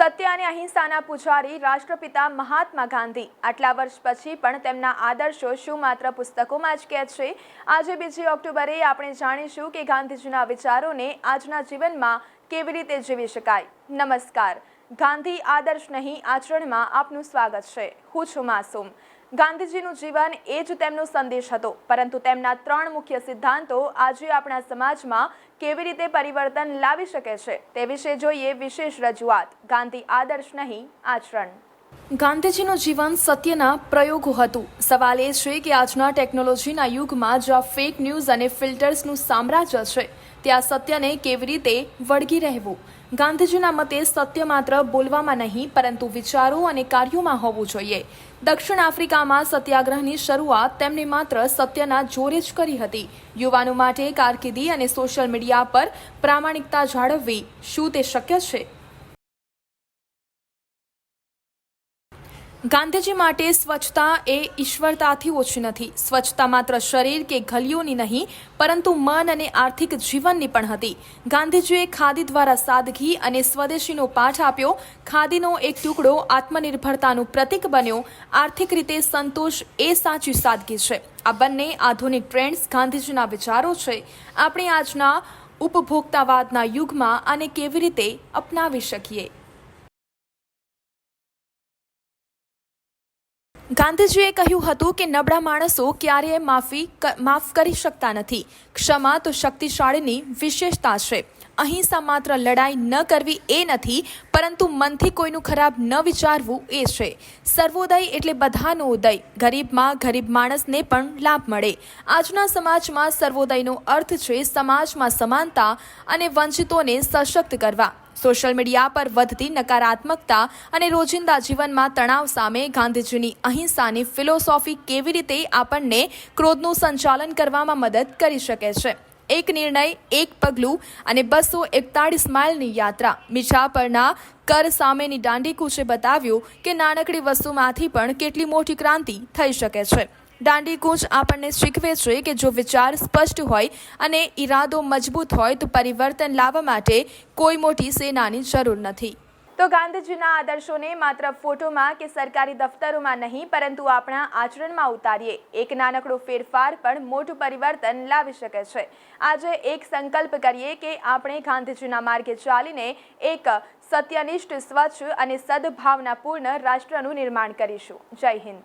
સત્ય અને અહિંસાના પૂજારી રાષ્ટ્રપિતા મહાત્મા ગાંધી. આટલા વર્ષ પછી પણ તેમના આદર્શો શું માત્ર પુસ્તકોમાં જ કે છે. આજે બીજી ઓક્ટોબરે આપણે જાણીશું કે ગાંધીજીના વિચારોને આજના જીવનમાં કેવી રીતે જીવી શકાય. નમસ્કાર. ગાંધી આદર્શ નહીં, આચરણમાં આપનું સ્વાગત છે. હું છું માસૂમ. ગાંધીજીનું જીવન એ જ તેમનો સંદેશ હતો. પરંતુ તેમના ત્રણ મુખ્ય સિદ્ધાંતો આજે આપણા સમાજમાં કેવી રીતે પરિવર્તન લાવી શકે છે તે વિશે જોઈએ વિશેષ રજૂઆત. ગાંધી આદર્શ નહીં, આચરણ. ગાંધીજીનું જીવન સત્યના પ્રયોગો હતું. સવાલ એ છે કે આજના ટેકનોલોજીના યુગમાં જ્યાં ફેક ન્યૂઝ અને ફિલ્ટર્સનું સામ્રાજ્ય છે. ત્યાં સત્યને કેવી રીતે વળગી રહેવું? ગાંધીજીના મતે સત્ય માત્ર બોલવામાં નહીં, પરંતુ વિચારો અને કાર્યોમાં હોવું જોઈએ. દક્ષિણ આફ્રિકામાં સત્યાગ્રહની શરૂઆત તેમણે માત્ર સત્યના જોરે જ કરી હતી. યુવાનો માટે કારકિર્દી અને સોશિયલ મીડિયા પર પ્રામાણિકતા જાળવવી શું તે શક્ય છે? ગાંધીજી માટે સ્વચ્છતા એ ઈશ્વરતાથી ઓછી નથી. સ્વચ્છતા માત્ર શરીર કે ગલીઓની નહીં, પરંતુ મન અને આર્થિક જીવનની પણ હતી. ગાંધીજીએ ખાદી દ્વારા સાદગી અને સ્વદેશીનો પાઠ આપ્યો. ખાદીનો એક ટુકડો આત્મનિર્ભરતાનું પ્રતીક બન્યો. આર્થિક રીતે સંતોષ એ સાચી સાદગી છે. આ બંને આધુનિક ટ્રેન્ડ્સ ગાંધીજીના વિચારો છે. આપણે આજના ઉપભોક્તાવાદના યુગમાં આને કેવી રીતે અપનાવી શકીએ? ગાંધીજીએ કહ્યું હતું કે નબળા માણસો ક્યારેય માફી માફ કરી શકતા નથી. ક્ષમા તો શક્તિશાળીની વિશેષતા છે. અહિંસા માત્ર લડાઈ ન કરવી એ નથી, પરંતુ મનથી કોઈનું ખરાબ ન વિચારવું એ છે. સર્વોદય એટલે બધાનો ઉદય. ગરીબમાં ગરીબ માણસને પણ લાભ મળે. આજના સમાજમાં સર્વોદયનો અર્થ છે સમાજમાં સમાનતા અને વંચિતોને સશક્ત કરવા. સોશિયલ મીડિયા પર વધતી નકારાત્મકતા અને રોજિંદા જીવનમાં તણાવ સામે ગાંધીજીની અહિંસાની ફિલોસોફી કેવી રીતે આપણને ક્રોધનું સંચાલન કરવામાં મદદ કરી શકે છે? એક નિર્ણય, એક પગલું અને બસો એકતાળીસ માઇલની યાત્રા. મીછા પરના કર સામેની દાંડી કૂચે બતાવ્યું કે નાનકડી વસ્તુમાંથી પણ કેટલી મોટી ક્રાંતિ થઈ શકે છે. દાંડી કૂચ આપણને શીખવે છે કે જો વિચાર સ્પષ્ટ હોય અને ઈરાદો મજબૂત હોય તો પરિવર્તન લાવવા માટે કોઈ મોટી સેનાની જરૂર નથી. તો ગાંધીજીના આદર્શોને માત્ર ફોટોમાં કે સરકારી દફતરોમાં નહીં, પરંતુ આપણા આચરણમાં ઉતારીએ. એક નાનકડો ફેરફાર પણ મોટું પરિવર્તન લાવી શકે છે. આજે એક સંકલ્પ કરીએ કે આપણે ગાંધીજીના માર્ગે ચાલીને એક સત્યનિષ્ઠ, સ્વચ્છ અને સદભાવનાપૂર્ણ રાષ્ટ્રનું નિર્માણ કરીશું. જય હિન્દ.